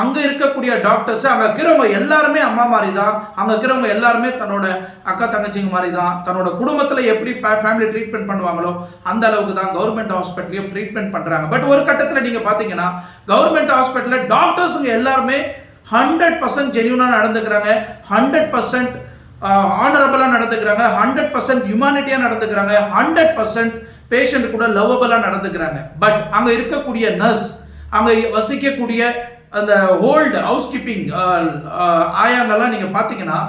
அங்கே இருக்கக்கூடிய டாக்டர்ஸ் அங்கே இருக்கிறவங்க எல்லாருமே அம்மா மாதிரி தான் அங்கே இருக்கிறவங்க எல்லாருமே தன்னோட அக்கா தங்கச்சிங்க மாதிரி தான் தன்னோட குடும்பத்தில் எப்படி ஃபேமிலி ட்ரீட்மெண்ட் பண்ணுவாங்களோ அந்த அளவுக்கு தான் கவர்மெண்ட் ஹாஸ்பிட்டலையும் ட்ரீட்மெண்ட் பண்ணுறாங்க பட் ஒரு கட்டத்தில் நீங்கள் பார்த்தீங்கன்னா கவர்மெண்ட் ஹாஸ்பிட்டலில் டாக்டர்ஸுங்க எல்லாருமே ஹண்ட்ரட் பர்சன்ட் ஜென்யூனாக நடந்துக்கிறாங்க. ஹண்ட்ரட் பர்சன்ட் ஆனரபிளாக நடந்துக்கிறாங்க. ஹண்ட்ரட் பர்சன்ட் ஹியூமானிட்டியாக நடந்துக்கிறாங்க. ஹண்ட்ரட் பர்சன்ட் பேஷண்ட் கூட லவ்வபிளாக நடந்துக்கிறாங்க. பட் அங்கே இருக்கக்கூடிய நர்ஸ் அங்கே வசிக்கக்கூடிய அந்த ஹோல்டு ஹவுஸ் கீப்பிங் ஆயாங்கெல்லாம் நீங்கள் பார்த்தீங்கன்னா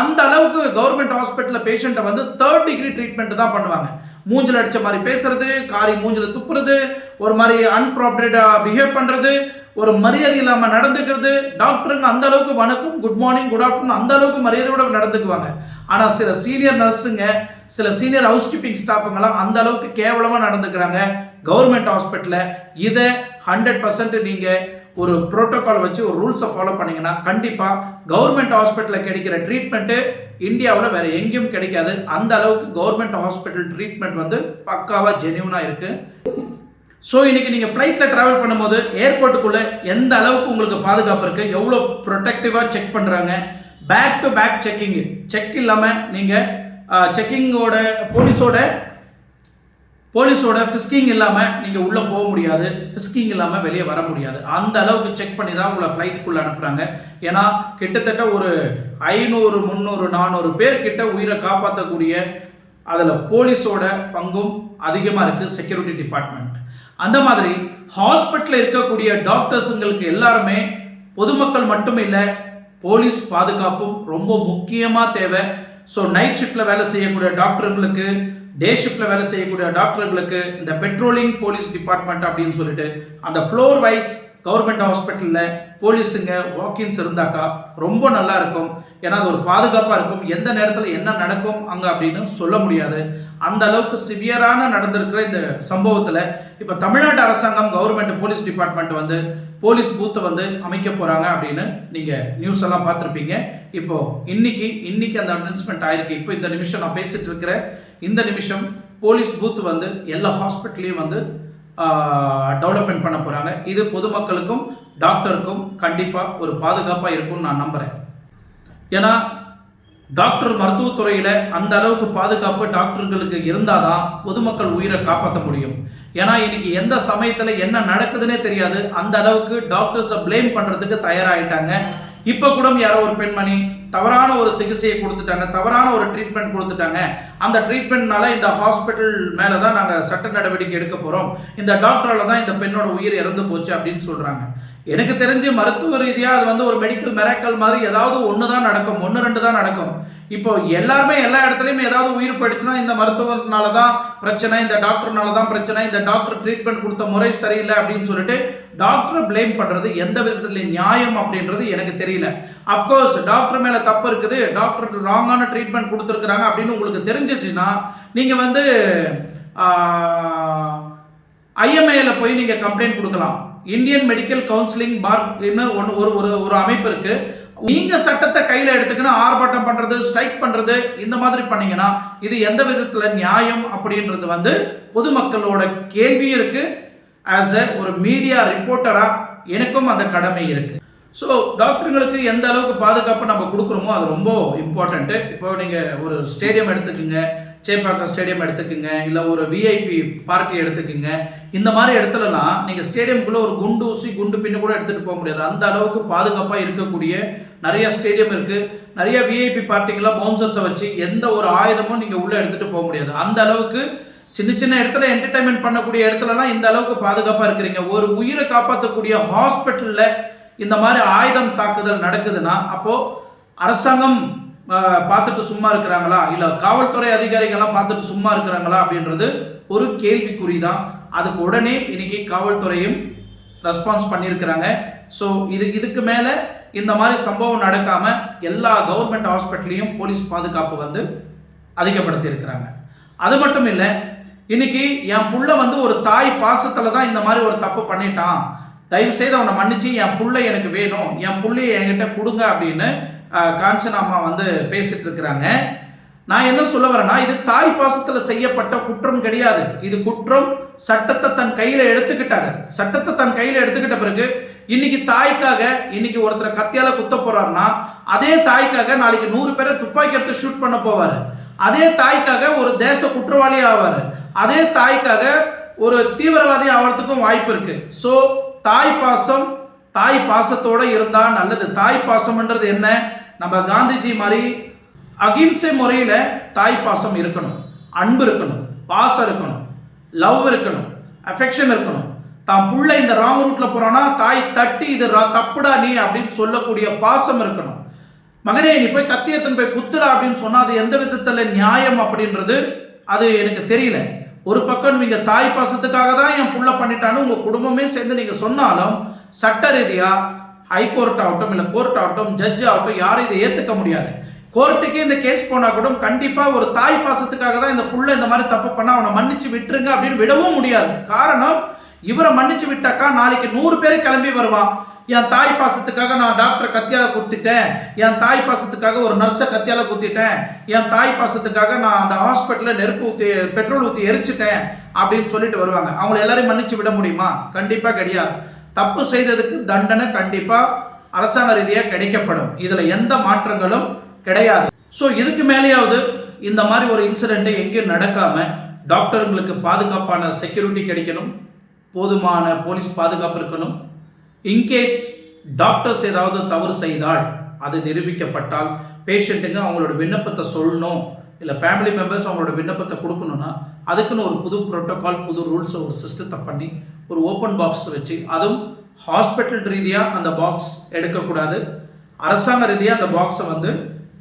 அந்த அளவுக்கு கவர்மெண்ட் ஹாஸ்பிட்டலில் பேஷண்ட்டை வந்து தேர்ட் டிகிரி ட்ரீட்மெண்ட் தான் பண்ணுவாங்க. மூஞ்சில் அடித்த மாதிரி பேசுறது காரி மூஞ்சில் துப்புறது ஒரு மாதிரி அன்ப்ராப்ரேட்டாக பிஹேவ் பண்ணுறது ஒரு மரியாதை இல்லாமல் நடந்துக்கிறது. டாக்டருங்க அந்த அளவுக்கு வணக்கம் குட் மார்னிங் குட் ஆஃப்டர்நூன் அந்த அளவுக்கு மரியாதையோட நடந்துக்குவாங்க. ஆனால் சில சீனியர் நர்ஸுங்க சில சீனியர் ஹவுஸ் கீப்பிங் ஸ்டாஃபுங்கெல்லாம் அந்த அளவுக்கு கேவலமாக நடந்துக்கிறாங்க. கவர்மெண்ட் ஹாஸ்பிட்டலில் இதை ஹண்ட்ரட் பர்சன்ட் நீங்கள் ஒரு ப்ரோட்டோகால் வச்சு ஒரு ரூல்ஸை ஃபாலோ பண்ணீங்கன்னா கண்டிப்பாக கவர்மெண்ட் ஹாஸ்பிட்டலில் கிடைக்கிற ட்ரீட்மெண்ட்டு இந்தியாவில் வேறு எங்கேயும் கிடைக்காது. அந்த அளவுக்கு கவர்மெண்ட் ஹாஸ்பிட்டல் ட்ரீட்மெண்ட் வந்து பக்காவாக ஜென்யூனாக இருக்குது ஸோ இன்றைக்கி நீங்கள் ஃப்ளைட்டில் ட்ராவல் பண்ணும்போது ஏர்போர்ட்டுக்குள்ளே எந்த அளவுக்கு உங்களுக்கு பாதுகாப்பு இருக்குது எவ்வளோ ப்ரொடெக்டிவாக செக் பண்ணுறாங்க back to back checking check இல்லாமல் நீங்கள் செக்கிங்கோட போலீஸோட போலீஸோட ஃபிஸ்கிங் இல்லாமல் நீங்கள் உள்ளே போக முடியாது. ஃபிஸ்கிங் இல்லாமல் வெளியே வர முடியாது. அந்த அளவுக்கு செக் பண்ணி தான் உங்களை ஃப்ளைட்டுக்குள்ளே அனுப்புகிறாங்க ஏன்னா கிட்டத்தட்ட ஒரு ஐநூறு முந்நூறு நானூறு பேர் கிட்ட உயிரை காப்பாற்றக்கூடிய அதில் போலீஸோட பங்கும் அதிகமாக இருக்குது செக்யூரிட்டி டிபார்ட்மெண்ட் அந்த மாதிரி ஹாஸ்பிட்டலில் இருக்கக்கூடிய டாக்டர்ஸுங்களுக்கு எல்லாருமே பொதுமக்கள் மட்டும் இல்லை போலீஸ் பாதுகாப்பும் ரொம்ப முக்கியமாக தேவை. ஸோ நைட் ஷிஃப்ட்டில் வேலை செய்யக்கூடிய டாக்டர்களுக்கு டே ஷிஃப்டில் வேலை செய்யக்கூடிய டாக்டர்களுக்கு இந்த பெட்ரோலிங் போலீஸ் டிபார்ட்மெண்ட் அப்படின்னு சொல்லிட்டு அந்த ஃப்ளோர் வைஸ் கவர்மெண்ட் ஹாஸ்பிட்டலில் போலீஸுங்க வாக்கின்ஸ் இருந்தாக்கா ரொம்ப நல்லா இருக்கும். ஏன்னா அது ஒரு பாதுகாப்பாக இருக்கும். எந்த நேரத்தில் என்ன நடக்கும் அங்கே அப்படின்னு சொல்ல முடியாது. அந்த அளவுக்கு சிவியரான நடந்திருக்கிற இந்த சம்பவத்தில் இப்போ தமிழ்நாடு அரசாங்கம் கவர்மெண்ட் போலீஸ் டிபார்ட்மெண்ட் வந்து போலீஸ் பூத்தை வந்து அமைக்க போகிறாங்க அப்படின்னு நீங்கள் நியூஸ் எல்லாம் பார்த்துருப்பீங்க. இப்போது இன்னைக்கு இன்னைக்கு அந்த அனௌன்ஸ்மெண்ட் ஆயிருக்கு. இப்போ இந்த நிமிஷம் நான் பேசிட்டு இருக்கிற இந்த நிமிஷம் போலீஸ் பூத் வந்து எல்லா ஹாஸ்பிட்டல்லையும் வந்து டெவலப்மெண்ட் பண்ண போகிறாங்க இது பொதுமக்களுக்கும் டாக்டருக்கும் கண்டிப்பாக ஒரு பாதுகாப்பாக இருக்கும்னு நான் நம்புகிறேன் ஏன்னா டாக்டர் மருத்துவத்துறையில் அந்த அளவுக்கு பாதுகாப்பு டாக்டர்களுக்கு இருந்தால் தான் பொதுமக்கள் உயிரை காப்பாற்ற முடியும். ஏன்னா இன்னைக்கு எந்த சமயத்தில் என்ன நடக்குதுன்னே தெரியாது. அந்த அளவுக்கு டாக்டர்ஸை ப்ளேம் பண்ணுறதுக்கு தயாராகிட்டாங்க இப்போ கூட யாரோ ஒரு பெண்மணி தவறான ஒரு சிகிச்சையை கொடுத்துட்டாங்க தவறான ஒரு ட்ரீட்மெண்ட் கொடுத்துட்டாங்க. அந்த ட்ரீட்மெண்ட்னால இந்த ஹாஸ்பிட்டல் மேலே தான் நாங்கள் சட்ட நடவடிக்கை எடுக்க போகிறோம் இந்த டாக்டரால் தான் இந்த பெண்ணோட உயிர் இறந்து போச்சு அப்படின்னு சொல்கிறாங்க எனக்கு தெரிஞ்சு மருத்துவ ரீதியாக அது வந்து ஒரு மெடிக்கல் மெராக்கல் மாதிரி ஏதாவது ஒன்று தான் நடக்கும். ஒன்று ரெண்டு தான் நடக்கும். இப்போ எல்லாருமே எல்லா இடத்துலையும் ஏதாவது உயிர் போயிடுச்சுன்னா இந்த மருத்துவனால தான் பிரச்சனை இந்த டாக்டர்னால தான் பிரச்சனை இந்த டாக்டர் ட்ரீட்மெண்ட் கொடுத்த முறை சரியில்லை அப்படின்னு சொல்லிட்டு டாக்டரை பிளேம் பண்ணுறது எந்த விதத்தில் நியாயம் அப்படின்றது எனக்கு தெரியல. அப்கோர்ஸ் டாக்டர் மேலே தப்பு இருக்குது. டாக்டர் ராங்கான ட்ரீட்மெண்ட் கொடுத்துருக்குறாங்க அப்படின்னு உங்களுக்கு தெரிஞ்சிச்சுன்னா நீங்கள் வந்து ஐஎம்ஏல போய் நீங்கள் கம்ப்ளைண்ட் கொடுக்கலாம். இந்தியன் மெடிக்கல் கவுன்சிலிங் பார் ஒன்று ஒரு ஒரு ஒரு அமைப்பு இருக்கு. நீங்க சட்டத்தை கையில எடுத்துக்கணும் ஆர்ப்பாட்டம் பண்றது ஸ்ட்ரைக் பண்றது இந்த மாதிரி பண்ணீங்கன்னா இது எந்த விதத்துல நியாயம் அப்படின்றது வந்து பொதுமக்களோட கேள்வி இருக்கு. ஆஸ் அ ஒரு மீடியா ரிப்போர்ட்டரா எனக்கும் அந்த கடமை இருக்கு. ஸோ டாக்டருங்களுக்கு எந்த அளவுக்கு பாதுகாப்பு நம்ம கொடுக்குறோமோ அது ரொம்ப இம்பார்ட்டண்ட்டு இப்போ நீங்கள் ஒரு ஸ்டேடியம் எடுத்துக்கோங்க. சேப்பாக்கம் ஸ்டேடியம் எடுத்துக்கோங்க இல்லை ஒரு விஐபி பார்ட்டி எடுத்துக்கோங்க. இந்த மாதிரி இடத்துலலாம் நீங்கள் ஸ்டேடியம்குள்ளே ஒரு குண்டு ஊசி குண்டு பின்னு கூட எடுத்துகிட்டு போக முடியாது. அந்த அளவுக்கு பாதுகாப்பாக இருக்கக்கூடிய நிறைய ஸ்டேடியம் இருக்குது நிறைய விஐபி பார்ட்டிங்கெல்லாம் பவுன்சர்ஸை வச்சு எந்த ஒரு ஆயுதமும் நீங்கள் உள்ளே எடுத்துகிட்டு போக முடியாது. அந்த அளவுக்கு சின்ன சின்ன இடத்துல என்டர்டைன்மெண்ட் பண்ணக்கூடிய இடத்துலலாம் இந்த அளவுக்கு பாதுகாப்பாக இருக்கிறீங்க. ஒரு உயிரை காப்பாற்றக்கூடிய ஹாஸ்பிட்டலில் இந்த மாதிரி ஆயுதம் தாக்குதல் நடக்குதுன்னா அப்போது அரசாங்கம் பார்த்துட்டு சும்மா இருக்கிறாங்களா? இல்லை காவல்துறை அதிகாரிகள்லாம் பார்த்துட்டு சும்மா இருக்கிறாங்களா அப்படின்றது ஒரு கேள்விக்குறி தான் அதுக்கு உடனே இன்னைக்கு காவல்துறையும் ரெஸ்பான்ஸ் பண்ணியிருக்கிறாங்க. ஸோ இது இதுக்கு மேலே இந்த மாதிரி சம்பவம் நடக்காமல் எல்லா கவர்மெண்ட் ஹாஸ்பிட்டல்லையும் போலீஸ் பாதுகாப்பு வந்து அதிகப்படுத்தி இருக்கிறாங்க அது மட்டும் இல்லை இன்னைக்கு என் புள்ள வந்து ஒரு தாய் பாசத்தில் தான் இந்த மாதிரி ஒரு தப்பு பண்ணிட்டான். தயவு செய்து அவனை மன்னிச்சு என் புள்ள எனக்கு வேணும். என் புள்ளைய என்கிட்ட கொடுங்க அப்படின்னு காஞ்சனா அம்மா வந்து பேசிட்டு இருக்கிறாங்க. நான் என்ன சொல்ல வரேன்னா இது தாய் பாசத்தில் செய்யப்பட்ட குற்றம் கிடையாது. இது குற்றம் சட்டத்தை தன் கையில் எடுத்துக்கிட்டாங்க. சட்டத்தை தன் கையில் எடுத்துக்கிட்ட பிறகு இன்னைக்கு தாய்க்காக இன்னைக்கு ஒருத்தர் கத்தியால குத்த போறாருன்னா அதே தாய்க்காக நாளைக்கு நூறு பேரை துப்பாக்கி எடுத்து ஷூட் பண்ண போவார். அதே தாய்க்காக ஒரு தேச குற்றவாளி ஆவார். அதே தாய்க்காக ஒரு தீவிரவாதி ஆகிறதுக்கும் வாய்ப்பு இருக்கு. ஸோ தாய் பாசம் தாய் பாசத்தோடு இருந்தால் நல்லது. தாய் பாசம்ன்றது என்ன? நம்ம காந்திஜி மாதிரி அகிம்சை முறையில் தாய் பாசம் இருக்கணும். அன்பு இருக்கணும். பாசம் இருக்கணும். லவ் இருக்கணும். அஃபெக்ஷன் இருக்கணும். தான் புள்ள இந்த ராங் ரூட்டில் போகிறோன்னா தாய் தட்டி இது ரா- தப்புடா நீ அப்படின்னு சொல்லக்கூடிய பாசம் இருக்கணும். மகனே நீ போய் கத்தி போய் குத்துறா அப்படின்னு சொன்னால் அது எந்த விதத்தில் நியாயம் அப்படின்றது அது எனக்கு தெரியல. ஒரு பக்கம் நீங்கள் தாய் பாசத்துக்காக தான் என் புள்ள பண்ணிட்டான்னு உங்கள் குடும்பமே சேர்ந்து நீங்கள் சொன்னாலும் சட்ட ரீதியாக ஹைகோர்ட் ஆகட்டும் இல்லை கோர்ட் ஆகட்டும் ஜட்ஜ் ஆகட்டும் யாரும் இதை ஏற்றுக்க முடியாது. கோர்ட்டுக்கே இந்த கேஸ் போனால் கூட கண்டிப்பாக ஒரு தாய் பாசத்துக்காக தான் இந்த புள்ள இந்த மாதிரி தப்பு பண்ணால் அவனை மன்னிச்சு விட்டுருங்க அப்படின்னு விடவும் முடியாது. காரணம் இவரை மன்னிச்சு விட்டாக்கா நாளைக்கு நூறு பேர் கிளம்பி வருவான் என் தாய் பாசத்துக்காக நான் டாக்டர் கத்தியால் குத்திட்டேன். என் தாய் பாசத்துக்காக ஒரு நர்ஸை கத்தியால் குத்திட்டேன். என் தாய் பாசத்துக்காக நான் அந்த ஹாஸ்பிட்டலில் நெருப்பு ஊற்றி பெட்ரோல் ஊற்றி எரிச்சிட்டேன் அப்படின்னு சொல்லிட்டு வருவாங்க. அவங்கள எல்லாரையும் மன்னிச்சு விட முடியுமா? கண்டிப்பாக கிடையாது. தப்பு செய்ததுக்கு தண்டனை கண்டிப்பாக அரசாங்க ரீதியாக கிடைக்கப்படும். இதில் எந்த மாற்றங்களும் கிடையாது. ஸோ இதுக்கு மேலேயாவது இந்த மாதிரி ஒரு இன்சிடெண்ட்டை எங்கேயும் நடக்காமல் டாக்டருங்களுக்கு பாதுகாப்பான செக்யூரிட்டி கிடைக்கணும். போதுமான போலீஸ் பாதுகாப்பு இருக்கணும். இன்கேஸ் டாக்டர்ஸ் ஏதாவது தவறு செய்தால் அது நிரூபிக்கப்பட்டால் பேஷண்ட்டுங்க அவங்களோட விண்ணப்பத்தை சொல்லணும். இல்லை ஃபேமிலி மெம்பர்ஸ் அவங்களோட விண்ணப்பத்தை கொடுக்கணும்னா அதுக்குன்னு ஒரு புது ப்ரோட்டோக்கால் புது ரூல்ஸை ஒரு சிஸ்டத்தை பண்ணி ஒரு ஓப்பன் பாக்ஸ் வச்சு அதுவும் ஹாஸ்பிட்டல் ரீதியாக அந்த பாக்ஸ் எடுக்கக்கூடாது. அரசாங்க ரீதியாக அந்த பாக்ஸை வந்து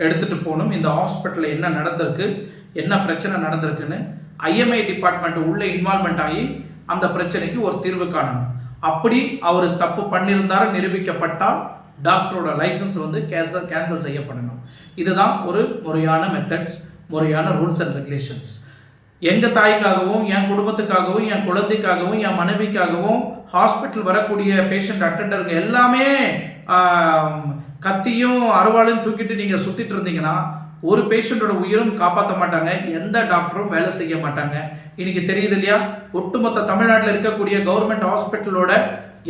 எடுத்துகிட்டு போகணும். இந்த ஹாஸ்பிட்டலில் என்ன நடந்திருக்கு என்ன பிரச்சனை நடந்திருக்குன்னு ஐஎம்ஐ டிபார்ட்மெண்ட் உள்ளே இன்வால்மெண்ட் ஆகி அந்த பிரச்சனைக்கு ஒரு தீர்வு காணணும். அப்படி அவர் தப்பு பண்ணியிருந்தாரு நிரூபிக்கப்பட்டால் டாக்டரோட லைசன்ஸ் வந்து கேன்சல் கேன்சல் செய்யப்படணும். இதுதான் ஒரு முறையான மெத்தட்ஸ் முறையான ரூல்ஸ் அண்ட் ரெகுலேஷன்ஸ் எங்கள் தாய்க்காகவும் என் குடும்பத்துக்காகவும் என் குழந்தைக்காகவும் என் மனைவிக்காகவும் ஹாஸ்பிட்டல் வரக்கூடிய பேஷண்ட் அட்டண்டருங்க எல்லாமே கத்தியும் அருவாளையும் தூக்கிட்டு நீங்கள் சுற்றிட்டு இருந்தீங்கன்னா ஒரு பேஷண்ட்டோட உயிரும் காப்பாற்ற மாட்டாங்க. எந்த டாக்டரும் வேலை செய்ய மாட்டாங்க. இன்னைக்கு தெரியுது இல்லையா? ஒட்டுமொத்த தமிழ்நாட்டில் இருக்கக்கூடிய கவர்மெண்ட் ஹாஸ்பிட்டலோட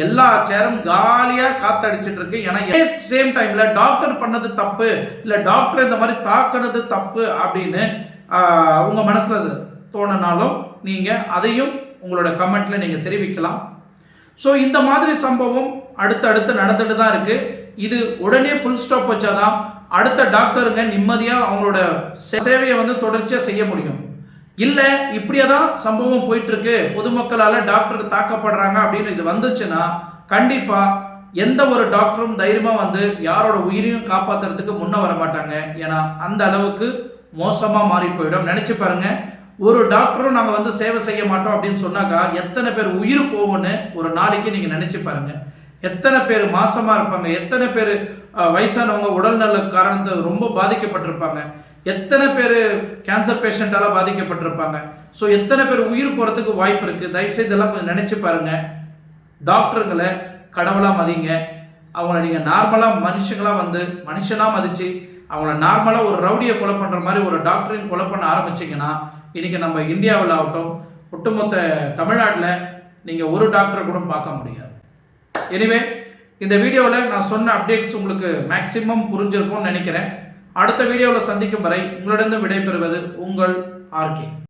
எல்லா சேரும் காலியா காத்தடிச்சிட்டு இருக்கு. ஏன்னா சேம் டைம்ல டாக்டர் பண்ணது தப்பு இல்ல டாக்டர் இந்த மாதிரி தாக்குனது தப்பு அப்படின்னு உங்க மனசுல அது தோணுனாலும் நீங்கள் அதையும் உங்களோட கமெண்ட்டில் நீங்கள் தெரிவிக்கலாம். ஸோ இந்த மாதிரி சம்பவம் அடுத்தடுத்து நடந்துட்டு தான் இருக்குது இது உடனே ஃபுல் ஸ்டாப் வச்சாதான் அடுத்த டாக்டருங்க நிம்மதியாக அவங்களோட சேவையை வந்து தொடர்ச்சியாக செய்ய முடியும். இல்லை இப்படியே தான் சம்பவம் போயிட்டுருக்கு. பொதுமக்களால் டாக்டருக்கு தாக்கப்படுறாங்க அப்படின்னு இது வந்துச்சுன்னா கண்டிப்பாக எந்த ஒரு டாக்டரும் தைரியமாக வந்து யாரோட உயிரையும் காப்பாத்துறதுக்கு முன்னே வர மாட்டாங்க. ஏன்னா அந்த அளவுக்கு மோசமாக மாறி போயிடும். நினச்சி பாருங்கள் ஒரு டாக்டரும் நாங்கள் வந்து சேவை செய்ய மாட்டோம் அப்படின்னு சொன்னாக்கா எத்தனை பேர் உயிர் போகும்னு ஒரு நாளைக்கு நீங்கள் நினச்சி பாருங்கள் எத்தனை பேர் மாசமாக இருப்பாங்க எத்தனை பேர் வயசானவங்க உடல்நல காரணத்தை ரொம்ப பாதிக்கப்பட்டிருப்பாங்க எத்தனை பேர் கேன்சர் பேஷண்ட்டால் பாதிக்கப்பட்டிருப்பாங்க. ஸோ எத்தனை பேர் உயிர் போகிறதுக்கு வாய்ப்பு இருக்குது தயவுசெய்து இதெல்லாம் கொஞ்சம் நினச்சி பாருங்கள் டாக்டருங்களை கடவுளாக மதிங்க. அவங்கள நீங்கள் நார்மலாக மனுஷங்களாக வந்து மனுஷனாக மதித்து அவங்கள நார்மலாக ஒரு ரவுடியை கொலை பண்ணுற மாதிரி ஒரு டாக்டரையும் கொலை பண்ண ஆரம்பிச்சிங்கன்னா இன்றைக்கி நம்ம இந்தியாவில் ஆகட்டும் ஒட்டுமொத்த தமிழ்நாட்டில் நீங்கள் ஒரு டாக்டரை கூட பார்க்க முடியாது. எனிவே இந்த வீடியோவில் நான் சொன்ன அப்டேட்ஸ் உங்களுக்கு மேக்ஸிமம் புரிஞ்சிருக்கும்னு நினைக்கிறேன். அடுத்த வீடியோவில் சந்திக்கும் வரை உங்களிடம் விடைபெறுவது உங்கள் ஆர்கே